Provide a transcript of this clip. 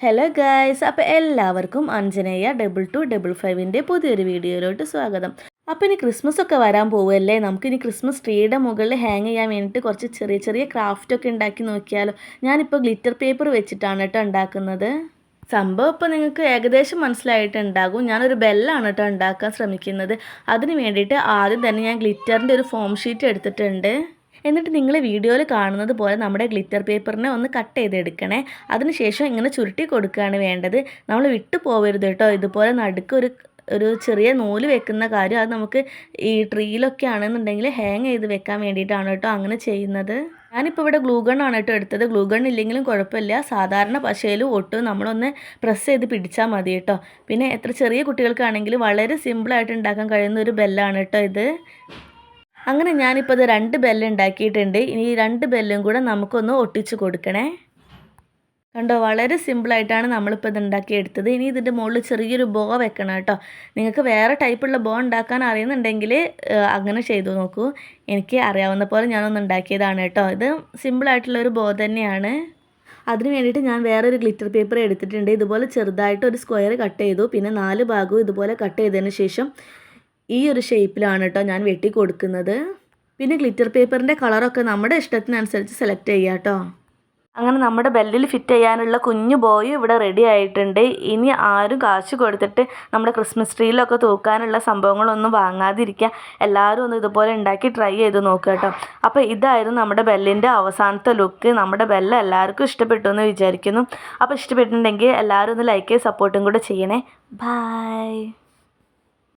Hello guys അപ്പോൾ എല്ലാവർക്കും Anjaneya double two double ഫൈവിന്റെ പുതിയൊരു വീഡിയോയിലോട്ട് സ്വാഗതം. അപ്പോൾ ഇനി ക്രിസ്മസ് ഒക്കെ വരാൻ പോവുമല്ലേ നമുക്കിനി ക്രിസ്മസ് ട്രീയുടെ മുകളിൽ ഹാങ് ചെയ്യാൻ വേണ്ടിയിട്ട് കുറച്ച് ചെറിയ ചെറിയ ക്രാഫ്റ്റ് ഒക്കെ ഉണ്ടാക്കി നോക്കിയാലോ. ഞാനിപ്പോൾ ഗ്ലിറ്റർ പേപ്പർ വെച്ചിട്ടാണ് കേട്ടോ ഉണ്ടാക്കുന്നത്. സംഭവം ഇപ്പോൾ നിങ്ങൾക്ക് ഏകദേശം മനസ്സിലായിട്ടുണ്ടാകും. ഞാനൊരു ബെല്ലാണ് കേട്ടോ ഉണ്ടാക്കാൻ ശ്രമിക്കുന്നത്. അതിന് വേണ്ടിയിട്ട് ആദ്യം തന്നെ ഞാൻ ഗ്ലിറ്ററിന്റെ ഒരു ഫോം ഷീറ്റ് എടുത്തിട്ടുണ്ട്. എന്നിട്ട് നിങ്ങൾ വീഡിയോയിൽ കാണുന്നത് പോലെ നമ്മുടെ ഗ്ലിറ്റർ പേപ്പറിനെ ഒന്ന് കട്ട് ചെയ്തെടുക്കണേ. അതിനുശേഷം ഇങ്ങനെ ചുരുട്ടി കൊടുക്കുകയാണ് വേണ്ടത്. നമ്മൾ വിട്ടു പോകരുത് കേട്ടോ. ഇതുപോലെ നടുക്ക് ഒരു ഒരു ചെറിയ നൂൽ വെക്കുന്ന കാര്യം അത് നമുക്ക് ഈ ട്രീയിലൊക്കെ ആണെന്നുണ്ടെങ്കിൽ ഹാങ് ചെയ്ത് വെക്കാൻ വേണ്ടിയിട്ടാണ് കേട്ടോ അങ്ങനെ ചെയ്യുന്നത്. ഞാനിപ്പോൾ ഇവിടെ ഗ്ലൂഗൺ ആണ് കേട്ടോ എടുത്തത്. ഗ്ലൂഗൺ ഇല്ലെങ്കിലും കുഴപ്പമില്ല. സാധാരണ പശയിൽ ഒട്ടും നമ്മളൊന്ന് പ്രസ് ചെയ്ത് പിടിച്ചാൽ മതി കേട്ടോ. പിന്നെ എത്ര ചെറിയ കുട്ടികൾക്കാണെങ്കിലും വളരെ സിമ്പിളായിട്ട് ഉണ്ടാക്കാൻ കഴിയുന്ന ഒരു ബെല്ലാണ് കേട്ടോ ഇത്. അങ്ങനെ ഞാനിപ്പോൾ ഇത് രണ്ട് ബെല്ല് ഉണ്ടാക്കിയിട്ടുണ്ട്. ഇനി ഈ രണ്ട് ബെല്ലും കൂടെ നമുക്കൊന്ന് ഒട്ടിച്ച് കൊടുക്കണേ. കണ്ടോ വളരെ സിമ്പിളായിട്ടാണ് നമ്മളിപ്പോൾ ഇത് ഉണ്ടാക്കിയെടുത്തത് ഇനി ഇതിന്റെ മുകളിൽ ചെറിയൊരു ബോ വെക്കണം കേട്ടോ. നിങ്ങൾക്ക് വേറെ ടൈപ്പുള്ള ബോ ഉണ്ടാക്കാൻ അറിയുന്നുണ്ടെങ്കിൽ അങ്ങനെ ചെയ്തു നോക്കൂ. എനിക്ക് അറിയാവുന്ന പോലെ ഞാനൊന്ന് ഉണ്ടാക്കിയതാണ് കേട്ടോ. ഇത് സിമ്പിളായിട്ടുള്ളൊരു ബോ തന്നെയാണ്. അതിന് വേണ്ടിയിട്ട് ഞാൻ വേറൊരു ഗ്ലിറ്റർ പേപ്പർ എടുത്തിട്ടുണ്ട്. ഇതുപോലെ ചെറുതായിട്ട് ഒരു സ്ക്വയർ കട്ട് ചെയ്തു. പിന്നെ നാല് ഭാഗവും ഇതുപോലെ കട്ട് ചെയ്തതിന് ശേഷം ഈ ഒരു ഷേപ്പിലാണ് കേട്ടോ ഞാൻ വെട്ടി കൊടുക്കുന്നത് പിന്നെ ഗ്ലിറ്റർ പേപ്പറിന്റെ കളറൊക്കെ നമ്മുടെ ഇഷ്ടത്തിനനുസരിച്ച് സെലക്ട് ചെയ്യുക കേട്ടോ അങ്ങനെ നമ്മുടെ ബെല്ലിൽ ഫിറ്റ് ചെയ്യാനുള്ള കുഞ്ഞു ബോയ് ഇവിടെ റെഡി ആയിട്ടുണ്ട്. ഇനി ആരും കാശ് കൊടുത്തിട്ട് നമ്മുടെ ക്രിസ്മസ് ട്രീയിലൊക്കെ തൂക്കാനുള്ള സംഭവങ്ങളൊന്നും വാങ്ങാതിരിക്കുക എല്ലാവരും ഒന്ന് ഇതുപോലെ ഉണ്ടാക്കി ട്രൈ ചെയ്ത് നോക്കുക കേട്ടോ അപ്പോൾ ഇതായിരുന്നു നമ്മുടെ ബെല്ലിന്റെ അവസാനത്തെ ലുക്ക് നമ്മുടെ ബെല്ല് എല്ലാവർക്കും ഇഷ്ടപ്പെട്ടു എന്ന് വിചാരിക്കുന്നു. അപ്പോൾ ഇഷ്ടപ്പെട്ടിട്ടുണ്ടെങ്കിൽ എല്ലാവരും ഒന്ന് ലൈക്ക് സപ്പോർട്ടും കൂടെ ചെയ്യണേ. ബായ്